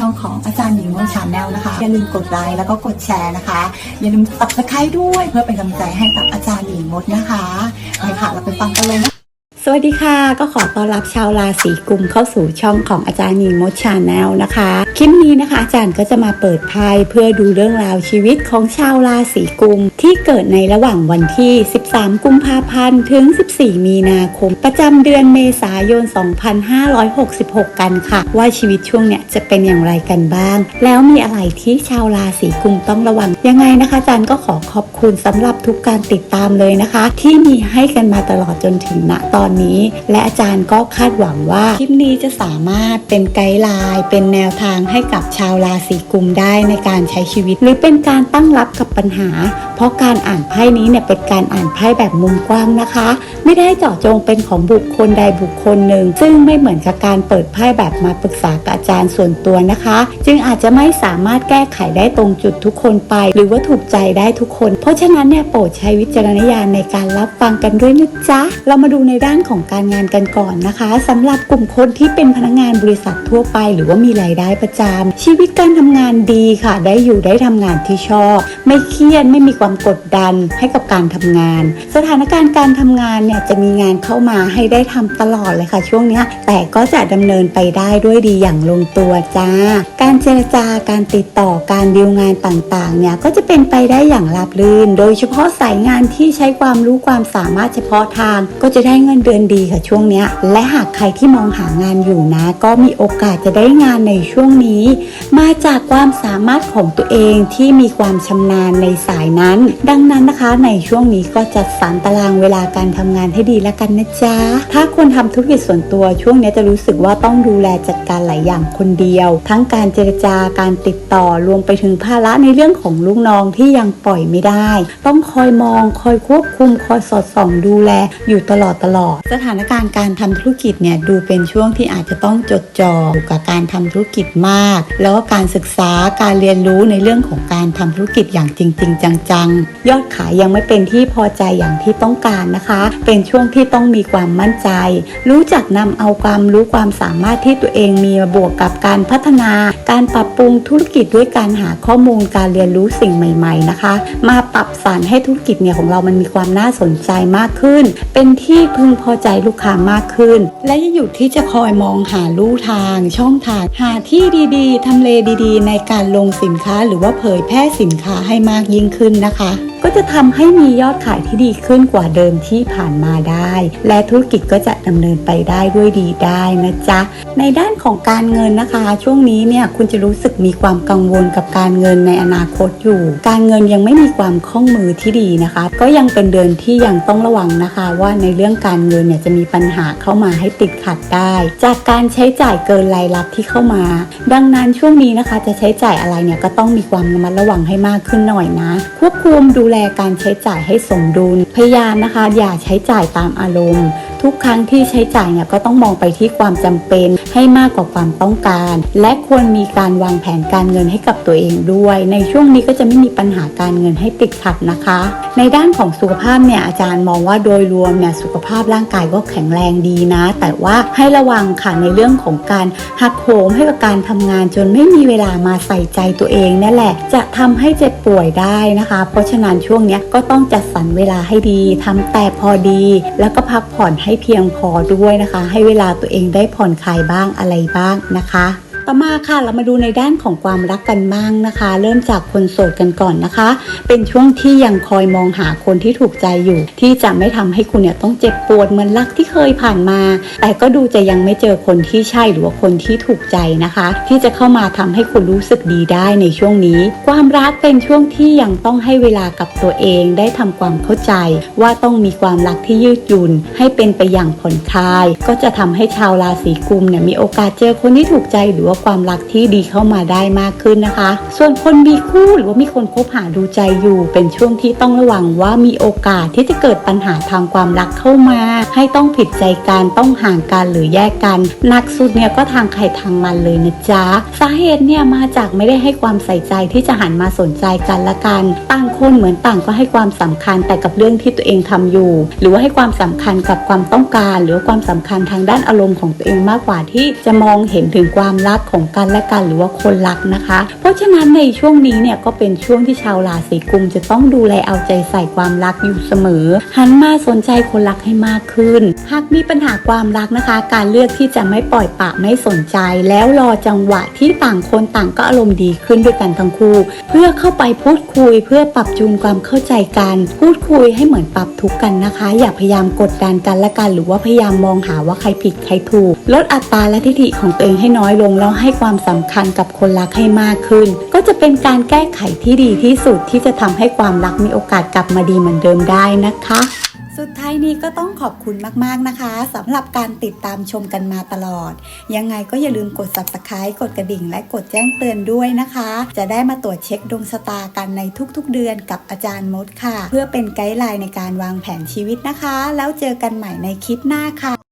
ช่องของอาจารย์หญิงวงชาแนลนะคะ อย่าลืมกดไลค์แล้วก็กดแชร์นะคะ อย่าลืมตับสไครด้วยเพื่อเป็นกำลังใจให้กับอาจารย์หญิงมดนะคะไปค่ะเราไปฟังกันเลยนะ สวัสดีค่ะ ก็ขอต้อนรับชาวราศีกุมเข้าสู่ช่องของอาจารย์หญิงมดชาแนลนะคะ คลิปนี้นะคะ อาจารย์ก็จะมาเปิดไพ่เพื่อดูเรื่องราวชีวิตของชาวราศีกุม ที่เกิดในระหว่างวันที่ 13 กุมภาพันธ์ถึง 14 มีนาคม ประจำเดือนเมษายน 2566 กันค่ะ ว่าชีวิตช่วงเนี้ยจะเป็นอย่างไรกันบ้าง แล้วมีอะไรที่ชาวราศีกุมต้องระวังยังไงนะคะอาจารย์ก็ขอขอบคุณสำหรับทุกการติดตามเลยนะคะ ที่มีให้กันมาตลอดจนถึงณตอนนี้ และอาจารย์ก็คาดหวังว่าคลิปนี้จะสามารถเป็นไกด์ไลน์เป็นแนวทางให้กับชาวราศีกุมได้ในการใช้ชีวิต หรือเป็นการตั้งรับกับปัญหา เพราะการอ่านไพ่นี้เนี่ยเป็นการอ่านไพ่แบบมุมกว้างนะคะ ไม่ได้เจาะจงเป็นของบุคคลใดบุคคลหนึ่ง ซึ่งไม่เหมือนกับการเปิดไพ่แบบมาปรึกษากับอาจารย์ส่วนตัวนะคะ จึงอาจจะไม่สามารถแก้ไขได้ตรงจุดทุกคนไป หรือว่าถูกใจได้ทุกคน เพราะฉะนั้นเนี่ยโปรดใช้วิจารณญาณในการรับฟังกันด้วยนะจ๊ะเรามาดูในด้านของการงานกันก่อนนะคะสำหรับกลุ่มคนที่เป็นพนักงานบริษัททั่วไป หรือว่ามีรายได้ประจำชีวิตการทำงานดีค่ะ ได้อยู่ได้ทำงานที่ชอบ ไม่เครียดไม่มีความกดดันให้กับการทำงาน สถานการณ์การทำงานเนี่ยจะมีงานเข้ามาให้ได้ทำตลอดเลยค่ะ ช่วงนี้แต่ก็จะดำเนินไปได้ด้วยดีอย่างลงตัวจ้า การเจรจาการติดต่อการดีลงานต่างๆเนี่ยก็จะเป็นไปได้อย่างราบรื่น โดยเฉพาะสายงานที่ใช้ความรู้ความสามารถเฉพาะทางก็จะได้เงินเดือนดีค่ะช่วงนี้และหากใครที่มองหางานอยู่นะ ก็มีโอกาสจะได้งานในช่วงนี้ มาจากความสามารถของตัวเองที่มีความชำนาญในสายนั้น ดังนั้นนะคะในช่วงนี้ก็จัดสรรตารางเวลาการทำงานให้ดีแล้วกันนะจ๊ะ ถ้าคนทำธุรกิจส่วนตัวช่วงนี้จะรู้สึกว่าต้องดูแลจัดการหลายอย่างคนเดียว ทั้งการเจรจาการติดต่อรวมไปถึงภาระในเรื่องของลูกน้องที่ยังปล่อยไม่ได้ ต้องคอยมอง คอยควบคุม คอยสอดส่องดูแลอยู่ตลอดตลอดสถานการณ์การทำธุรกิจเนี่ยดูเป็นช่วงที่อาจจะต้องจดจ่อกับการทำธุรกิจมาก แล้วก็การศึกษาการเรียนรู้ในเรื่องของการทำธุรกิจอย่างจริงๆจังๆ ยอดขายยังไม่เป็นที่พอใจอย่างที่ต้องการนะคะ เป็นช่วงที่ต้องมีความมั่นใจ รู้จักนำเอาความรู้ความสามารถที่ตัวเองมีมาบวกกับการพัฒนา การปรับปรุงธุรกิจด้วยการหาข้อมูลการเรียนรู้สิ่งใหม่ ๆนะคะ มาปรับสารให้ธุรกิจเนี่ยของเรามันมีความน่าสนใจมากขึ้น เป็นที่พึงพอใจลูกค้ามากขึ้น และยังอยู่ที่จะคอยมองหาลู่ทาง ช่องทาง หาที่ดีๆทำเลดีๆ ในการลงสินค้าหรือว่าเผยแพร่สินค้าให้มากยิ่งขึ้นนะคะ จะทำให้มียอดขายที่ดีขึ้นกว่าเดิมที่ผ่านมาได้ และธุรกิจก็จะดำเนินไปได้ด้วยดีได้นะจ๊ะ ในด้านของการเงินนะคะ ช่วงนี้เนี่ยคุณจะรู้สึกมีความกังวลกับการเงินในอนาคตอยู่ การเงินยังไม่มีความคล่องมือที่ดีนะคะ ก็ยังเป็นเดือนที่ยังต้องระวังนะคะ ว่าในเรื่องการเงินเนี่ยจะมีปัญหาเข้ามาให้ติดขัดได้ จากการใช้จ่ายเกินรายรับที่เข้ามา ดังนั้นช่วงนี้นะคะจะใช้จ่ายอะไรเนี่ยก็ต้องมีความระมัดระวังให้มากขึ้นหน่อยนะ ควบคุมดูแลการใช้จ่ายให้สมดุล พยายามนะคะ อย่าใช้จ่ายตามอารมณ์ ทุกครั้งที่ใช้จ่ายเนี่ยก็ต้องมองไปที่ความจำเป็นให้มากกว่าความต้องการ และควรมีการวางแผนการเงินให้กับตัวเองด้วย ในช่วงนี้ก็จะไม่มีปัญหาการเงินให้ติดขัดนะคะ ในด้านของสุขภาพเนี่ยอาจารย์มองว่าโดยรวมเนี่ยสุขภาพร่างกายก็แข็งแรงดีนะ แต่ว่าให้ระวังค่ะในเรื่องของการหักโหมให้กับการทำงานจนไม่มีเวลามาใส่ใจตัวเองนั่นแหละ จะทำให้เจ็บป่วยได้นะคะ เพราะฉะนั้นช่วงนี้ก็ต้องจัดสรรเวลาให้ดีทำแต่พอดี แล้วก็พักผ่อนให้เพียงพอด้วยนะคะ ให้เวลาตัวเองได้ผ่อนคลายบ้างอะไรบ้างนะคะ ต่อมาค่ะ เรามาดูในด้านของความรักกันบ้างนะคะ เริ่มจากคนโสดกันก่อนนะคะ เป็นช่วงที่ยังคอยมองหาคนที่ถูกใจอยู่ ที่จะไม่ทำให้คุณเนี่ยต้องเจ็บปวดเหมือนรักที่เคยผ่านมา แต่ก็ดูจะยังไม่เจอคนที่ใช่หรือว่าคนที่ถูกใจนะคะ ที่จะเข้ามาทำให้คุณรู้สึกดีได้ในช่วงนี้ ความรักเป็นช่วงที่ยังต้องให้เวลากับตัวเองได้ทำความเข้าใจ ว่าต้องมีความรักที่ยืดหยุ่นให้เป็นไปอย่างผ่อนคลาย ก็จะทำให้ชาวราศีกุมเนี่ยมีโอกาสเจอคนที่ถูกใจหรือว่าความรักที่ดีเข้ามาได้มากขึ้นนะคะ ส่วนคนมีคู่หรือว่ามีคนคบหาดูใจอยู่ เป็นช่วงที่ต้องระวังว่ามีโอกาสที่จะเกิดปัญหาทางความรักเข้ามา ให้ต้องผิดใจกันต้องห่างกันหรือแยกกันหนักสุดเนี่ยก็ทางใครทางมันเลยนะจ๊ะสาเหตุเนี่ยมาจากไม่ได้ให้ความใส่ใจที่จะหันมาสนใจกันละกัน ต่างคนเหมือนต่างก็ให้ความสำคัญแต่กับเรื่องที่ตัวเองทำอยู่ หรือว่าให้ความสำคัญกับความต้องการ หรือความสำคัญทางด้านอารมณ์ของตัวเองมากกว่าที่จะมองเห็นถึงความรักของกันและกันหรือว่าคนรักนะคะ เพราะฉะนั้นในช่วงนี้เนี่ยก็เป็นช่วงที่ชาวราศีกุมจะต้องดูแลเอาใจใส่ความรักอยู่เสมอ หันมาสนใจคนรักให้มากขึ้น หากมีปัญหาความรักนะคะ การเลือกที่จะไม่ปล่อยปากไม่สนใจ แล้วรอจังหวะที่ต่างคนต่างก็อารมณ์ดีขึ้นด้วยกันทั้งคู่ เพื่อเข้าไปพูดคุยเพื่อปรับจูนความเข้าใจกัน พูดคุยให้เหมือนปรับทุกข์กันนะคะ อย่าพยายามกดดันกันและกัน หรือว่าพยายามมองหาว่าใครผิดใครถูก ลดอัตราและทิฐิของตัวเองให้น้อยลงแล้วให้ความสำคัญกับคนรักให้มากขึ้น ก็จะเป็นการแก้ไขที่ดีที่สุดที่จะทำให้ความรักมีโอกาสกลับมาดีเหมือนเดิมได้นะคะสุดท้ายนี้ก็ต้องขอบคุณมาก ๆ นะคะสำหรับการติดตามชมกันมาตลอด ยังไงก็อย่าลืมกด subscribe กดกระดิ่ง และกดแจ้งเตือนด้วยนะคะ จะได้มาตรวจเช็คดวงชะตากันในทุกๆ เดือนกับอาจารย์มดค่ะ เพื่อเป็นไกด์ไลน์ในการวางแผนชีวิตนะคะ แล้วเจอกันใหม่ในคลิปหน้าค่ะ